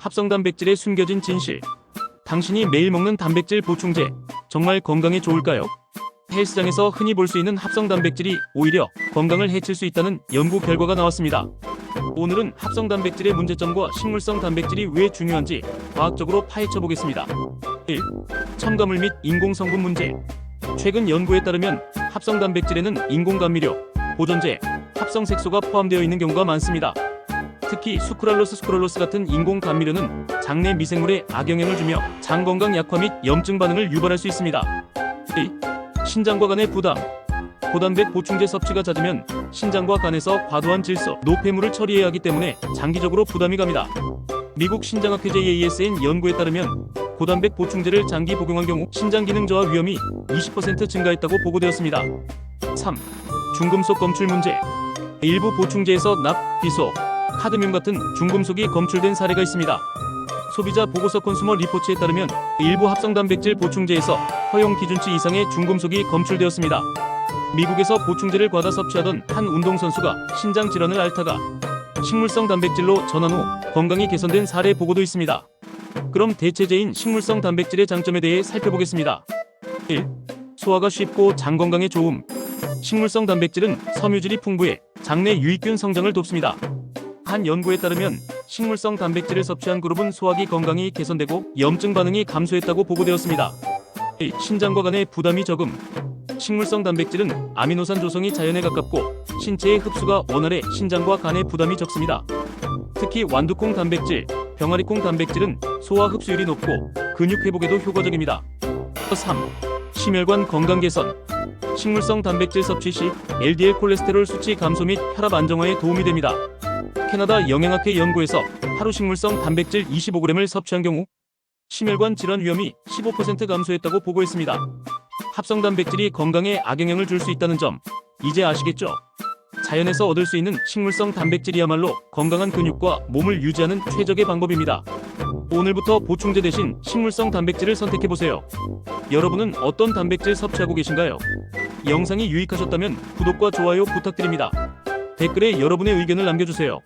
합성 단백질에 숨겨진 진실. 당신이 매일 먹는 단백질 보충제 정말 건강에 좋을까요? 헬스장에서 흔히 볼 수 있는 합성 단백질이 오히려 건강을 해칠 수 있다는 연구 결과가 나왔습니다. 오늘은 합성 단백질의 문제점과 식물성 단백질이 왜 중요한지 과학적으로 파헤쳐 보겠습니다. 1. 첨가물 및 인공 성분 문제. 최근 연구에 따르면 합성 단백질에는 인공 감미료, 보존제, 합성 색소가 포함되어 있는 경우가 많습니다. 특히 수크랄로스 스크롤로스 같은 인공 감미료는 장내 미생물에 악영향을 주며 장 건강 약화 및 염증 반응을 유발할 수 있습니다. 2. 신장과 간의 부담. 고단백 보충제 섭취가 잦으면 신장과 간에서 과도한 질소, 노폐물을 처리해야 하기 때문에 장기적으로 부담이 갑니다. 미국 신장학회제 ASN 연구에 따르면 고단백 보충제를 장기 복용한 경우 신장 기능 저하 위험이 20% 증가했다고 보고되었습니다. 3. 중금속 검출 문제. 일부 보충제에서 납, 비소, 카드뮴 같은 중금속이 검출된 사례가 있습니다. 소비자 보고서 컨슈머 리포츠에 따르면 일부 합성 단백질 보충제에서 허용 기준치 이상의 중금속이 검출되었습니다. 미국에서 보충제를 과다 섭취하던 한 운동선수가 신장 질환을 앓다가 식물성 단백질로 전환 후 건강이 개선된 사례 보고도 있습니다. 그럼 대체제인 식물성 단백질의 장점에 대해 살펴보겠습니다. 1. 소화가 쉽고 장 건강에 좋음. 식물성 단백질은 섬유질이 풍부해 장내 유익균 성장을 돕습니다. 한 연구에 따르면 식물성 단백질을 섭취한 그룹은 소화기 건강이 개선되고 염증 반응이 감소했다고 보고되었습니다. 2. 신장과 간의 부담이 적음. 식물성 단백질은 아미노산 조성이 자연에 가깝고 신체의 흡수가 원활해 신장과 간의 부담이 적습니다. 특히 완두콩 단백질, 병아리콩 단백질은 소화 흡수율이 높고 근육 회복에도 효과적입니다. 3. 심혈관 건강 개선. 식물성 단백질 섭취 시 LDL 콜레스테롤 수치 감소 및 혈압 안정화에 도움이 됩니다. 캐나다 영양학회 연구에서 하루 식물성 단백질 25g을 섭취한 경우 심혈관 질환 위험이 15% 감소했다고 보고했습니다. 합성 단백질이 건강에 악영향을 줄 수 있다는 점 이제 아시겠죠? 자연에서 얻을 수 있는 식물성 단백질이야말로 건강한 근육과 몸을 유지하는 최적의 방법입니다. 오늘부터 보충제 대신 식물성 단백질을 선택해 보세요. 여러분은 어떤 단백질 섭취하고 계신가요? 영상이 유익하셨다면 구독과 좋아요 부탁드립니다. 댓글에 여러분의 의견을 남겨주세요.